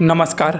नमस्कार.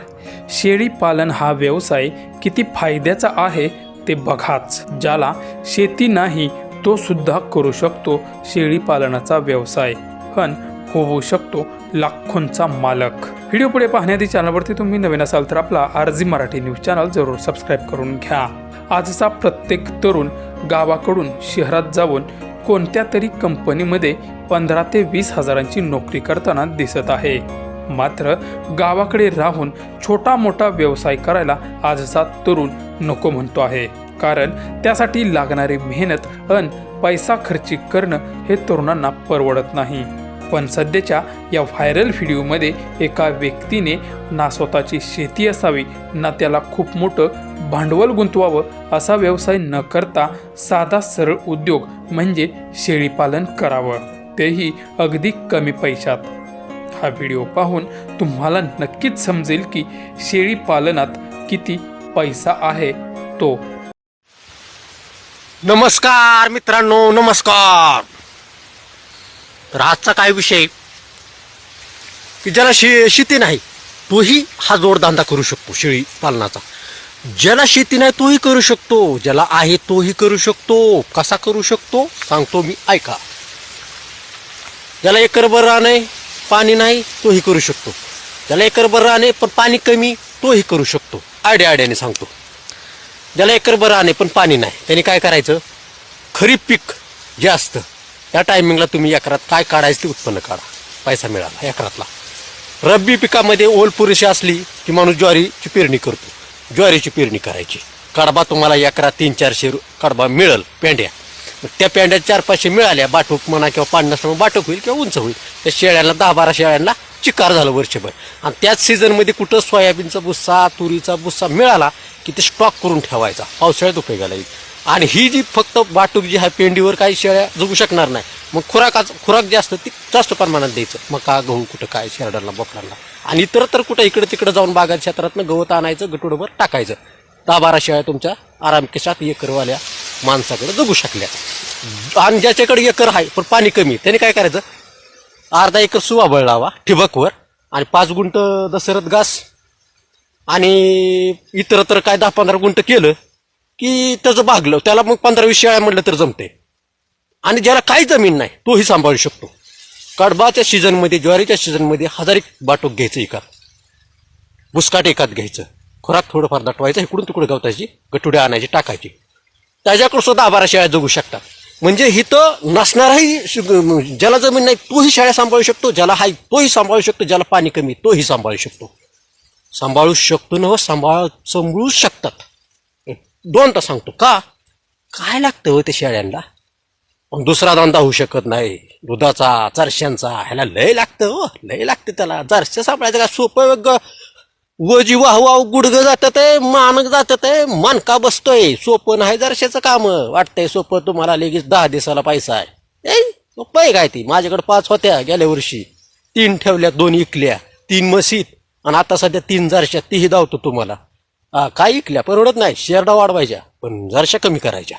शेळी पालन हा व्यवसाय किती फायद्याचा आहे ते बघाच. ज्याला शेती नाही तो सुद्धा करू शकतो शेळी पालनाचा व्यवसाय. पण होऊ शकतो लाखोंचा मालक. व्हिडिओ पुढे पाहण्याआधी चॅनलवरती तुम्ही नवीन असाल तर आपला आरजी मराठी न्यूज चॅनल जरूर सबस्क्राईब करून घ्या. आजचा प्रत्येक तरुण गावाकडून शहरात जाऊन कोणत्या तरी कंपनीमध्ये पंधरा ते वीस हजारांची नोकरी करताना दिसत आहे. मात्र गावाकडे राहून छोटा मोठा व्यवसाय करायला आजचा तरुण नको म्हणतो आहे. कारण त्यासाठी लागणारी मेहनत अन पैसा खर्ची करणं हे तरुणांना परवडत नाही. पण सध्याच्या या व्हायरल व्हिडिओमध्ये एका व्यक्तीने ना स्वतःची शेती असावी ना त्याला खूप मोठं भांडवल गुंतवावं असा व्यवसाय न करता साधा सरळ उद्योग म्हणजे शेळीपालन करावं. तेही अगदी कमी पैशात. हा व्हिडिओ पाहून तुम्हाला नक्कीच समजेल की शेळी पालनात किती पैसा आहे तो. नमस्कार मित्रांनो नमस्कार. तर आजचा काय विषय? की ज्याला शे शेती नाही तोही हा जोडधंदा करू शकतो शेळी पालनाचा. ज्याला शेती नाही तोही करू शकतो. ज्याला आहे तोही करू शकतो. कसा करू शकतो? सांगतो मी ऐका. ज्याला एकरभर राहणे पाणी नाही तोही करू शकतो. ज्याला एकरभर राहणे पण पाणी कमी तोही करू शकतो. आड्या आड्याने सांगतो. ज्याला एकरभर राहणे पण पाणी नाही त्याने काय करायचं? खरीप पीक जे असतं त्या टायमिंगला तुम्ही एकरात काय काढायचं ते उत्पन्न काढा. पैसा मिळाला एकरातला. रब्बी पिकामध्ये ओल पुरेशी असली की माणूस ज्वारीची पेरणी करतो. ज्वारीची पेरणी करायची. कडबा तुम्हाला एकरात तीन चारशे रु- कडबा मिळेल पेंड्या. मग त्या पेंड्या चार पाचशे मिळाल्या. बाटूक म्हणा किंवा पन्नास बाटूक होईल किंवा उंच होईल. त्या शेळ्यांना दहा बारा शेळ्यांना चिकार झालं वर्षभर. आणि त्याच सीझनमध्ये कुठं सोयाबीनचा भुस्सा तुरीचा भुस्सा मिळाला की ते स्टॉक करून ठेवायचा. पावसाळ्यात उपयोगाला येईल. आणि ही जी फक्त वाटूक जी आहे पेंडीवर काही शेळ्या जगू शकणार नाही मग खुराकाच खुराक जे असतं ती जास्त प्रमाणात द्यायचं. मका गहू कुठं काय शेरडाला बोकडाला आणि इतर तर कुठं इकडं तिकडं जाऊन बागात क्षेत्रातनं गवत आणायचं गटुडभर टाकायचं. दहा बारा शेळ्या तुमच्या आराम केसात एकरवाल्या माणसाकडे जगू शकल्या आणि ज्याच्याकडे एकर आहे पण पाणी कमी त्याने काय करायचं? अर्धा एकर सुवाबळ लावा ठिबकवर आणि पाच गुंट दशरथ घास आणि इतर तर काय दहा पंधरा गुंट केलं की त्याचं भागलं. त्याला मग पंधरा वीस शेळ्या म्हटलं तर जमते आणि ज्याला काही जमीन नाही तोही सांभाळू शकतो. कडबाच्या सीझनमध्ये ज्वारीच्या सीझनमध्ये हजार एक बाटोक घ्यायचं एकात बुसकाट एकात घ्यायचं. खुराक थोडंफार दाटवायचं इकडून तिकडे गवताची गटुड्या आणायची टाकायची. त्याच्याकडे सुद्धा बारा शेळ्या जगू शकतात. म्हणजे हिथं नसणाराही ज्याला जमीन नाही तोही शाळा सांभाळू शकतो. ज्याला हाय तोही सांभाळू शकतो. ज्याला पाणी कमी तोही सांभाळू शकतो. सांभाळू शकतो न हो, सांभाळ सांभाळू शकतात. दोन तर सांगतो. का? काय लागतं हो ते शेळ्यांना? पण दुसरा धंदा होऊ शकत नाही. दुधाचा चारश्यांचा ह्याला लय लागतं हो. लय लागतं त्याला. चारशे सांभाळायचं का? सोपं वजी वाह वाह गुडगं जातात आहे मानक जातात आहे मानका बसतोय. सोपं नाही जरशाचं काम. वाटतंय सोपं तुम्हाला लगेच दहा दिवसाला पैसा आहे. ए, सोपं आहे काय ती? माझ्याकडे पाच होत्या गेल्या वर्षी. तीन ठेवल्या दोन इकल्या. तीन मशीद आणि आता सध्या तीन जरशा तीही धावतो तुम्हाला. हा काय इकल्या? परवडत नाही. शेरडा वाढवायच्या. पण जरशा कमी करायच्या.